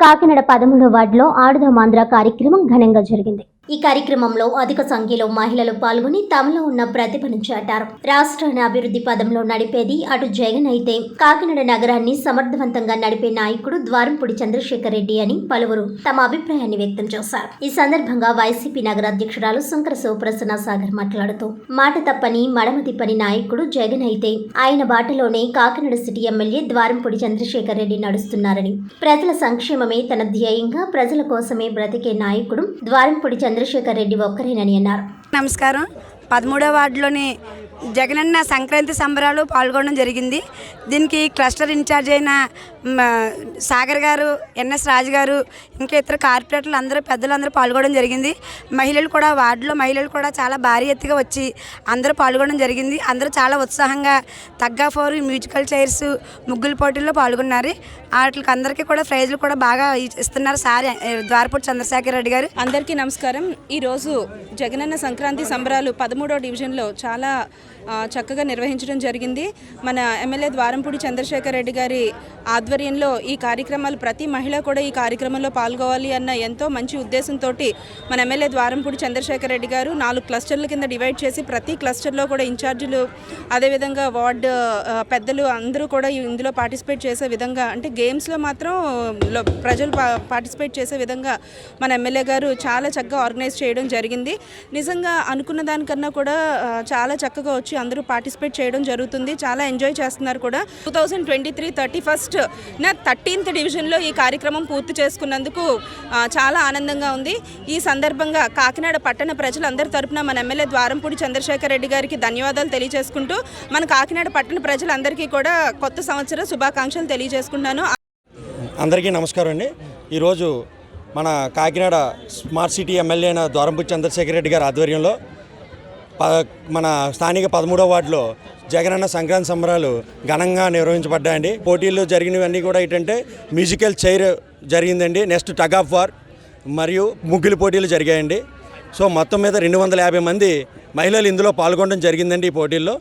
కాకినాడ పదమూడవ వార్డులో ఆడుదామాంధ్ర కార్యక్రమం ఘనంగా జరిగింది. ఈ కార్యక్రమంలో అధిక సంఖ్యలో మహిళలు పాల్గొని తమలో ఉన్న ప్రతిభను చాటారు. రాష్ట్రాన్ని అభివృద్ధి పదంలో నడిపేది అటు జగన్ అయితే. కాకినాడ నగరాన్ని సమర్థవంతంగా నడిపే నాయకుడు ద్వారంపూడి చంద్రశేఖర్ రెడ్డి అని పలువురు తమ అభిప్రాయాన్ని వ్యక్తం చేశారు. ఈ సందర్భంగా వైసీపీ నగర అధ్యక్షురాలు శంకర శివప్రసన్న సాగర్ మాట్లాడుతూ మాట తప్పని మడమ తిప్పని నాయకుడు జగన్ అయితే. ఆయన బాటలోనే కాకినాడ సిటీ ఎమ్మెల్యే ద్వారంపూడి చంద్రశేఖర్ రెడ్డి నడుస్తున్నారని. ప్రజల సంక్షేమమే తన ధ్యేయంగా ప్రజల కోసమే బ్రతికే నాయకుడు ద్వారంపూడి చంద్రశేఖర్ రెడ్డి ఒక్కరేనని అన్నారు. నమస్కారం. పదమూడవ వార్డులోని జగనన్న సంక్రాంతి సంబరాలు పాల్గొనడం జరిగింది. దీనికి క్లస్టర్ ఇన్ఛార్జ్ అయిన సాగర్ గారు ఎన్ఎస్ రాజు గారు ఇంకా ఇతర కార్పొరేటర్లు అందరూ పెద్దలందరూ పాల్గొనడం జరిగింది. మహిళలు కూడా వార్డులో మహిళలు కూడా చాలా భారీ ఎత్తుగా వచ్చి అందరూ పాల్గొనడం జరిగింది. అందరూ చాలా ఉత్సాహంగా తగ్గా ఫోర్ మ్యూజికల్ చైర్స్ ముగ్గుల పోటీల్లో పాల్గొన్నారు. వాటికి అందరికీ కూడా ప్రైజులు కూడా బాగా ఇస్తున్నారు సార్ ద్వారపూడి చంద్రశేఖర్ రెడ్డి గారు. అందరికీ నమస్కారం. ఈరోజు జగనన్న సంక్రాంతి సంబరాలు పదమూడో డివిజన్లో చాలా చక్కగా నిర్వహించడం జరిగింది. మన ఎమ్మెల్యే ద్వారంపూడి చంద్రశేఖర్ రెడ్డి గారి ఆధ్వర్యంలో ఈ కార్యక్రమాలు ప్రతి మహిళ కూడా ఈ కార్యక్రమంలో పాల్గొవాలి అన్న ఎంతో మంచి ఉద్దేశంతో మన ఎమ్మెల్యే ద్వారంపూడి చంద్రశేఖర్ రెడ్డి గారు నాలుగు క్లస్టర్ల కింద డివైడ్ చేసి ప్రతి క్లస్టర్లో కూడా ఇన్ఛార్జీలు అదేవిధంగా వార్డు పెద్దలు అందరూ కూడా ఇందులో పార్టిసిపేట్ చేసే విధంగా అంటే గేమ్స్లో మాత్రం ప్రజలు పా- పార్టిసిపేట్ చేసే విధంగా మన ఎమ్మెల్యే గారు చాలా చక్కగా ఆర్గనైజ్ చేయడం జరిగింది. నిజంగా అనుకున్న దానికన్నా కూడా చాలా చక్కగా వచ్చి అందరూ పార్టిసిపేట్ చేయడం జరుగుతుంది. చాలా ఎంజాయ్ చేస్తున్నారు కూడా. Two thousand twenty three thirty first నా థర్టీన్త్ డివిజన్లో ఈ కార్యక్రమం పూర్తి చేసుకున్నందుకు చాలా ఆనందంగా ఉంది. ఈ సందర్భంగా కాకినాడ పట్టణ ప్రజలందరి తరపున మన ఎమ్మెల్యే ద్వారంపూడి చంద్రశేఖర్ రెడ్డి గారికి ధన్యవాదాలు తెలియజేసుకుంటూ మన కాకినాడ పట్టణ ప్రజలందరికీ కూడా కొత్త సంవత్సర శుభాకాంక్షలు తెలియజేసుకుంటున్నాను. అందరికీ నమస్కారం అండి. ఈరోజు మన కాకినాడ స్మార్ట్ సిటీ ఎమ్మెల్యే అయిన ద్వారంపూడి చంద్రశేఖర్ రెడ్డి గారి ఆధ్వర్యంలో మన స్థానిక పదమూడవ వార్డులో జగనన్న సంక్రాంతి సంబరాలు ఘనంగా నిర్వహించబడ్డాయండి. పోటీల్లో జరిగినవన్నీ కూడా ఏంటంటే మ్యూజికల్ చైర్ జరిగిందండి. నెక్స్ట్ టగ్ ఆఫ్ వార్ మరియు ముగ్గులు పోటీలు జరిగాయండి. సో మొత్తం మీద రెండు వందల యాభై మంది మహిళలు ఇందులో పాల్గొనడం జరిగిందండి ఈ పోటీల్లో.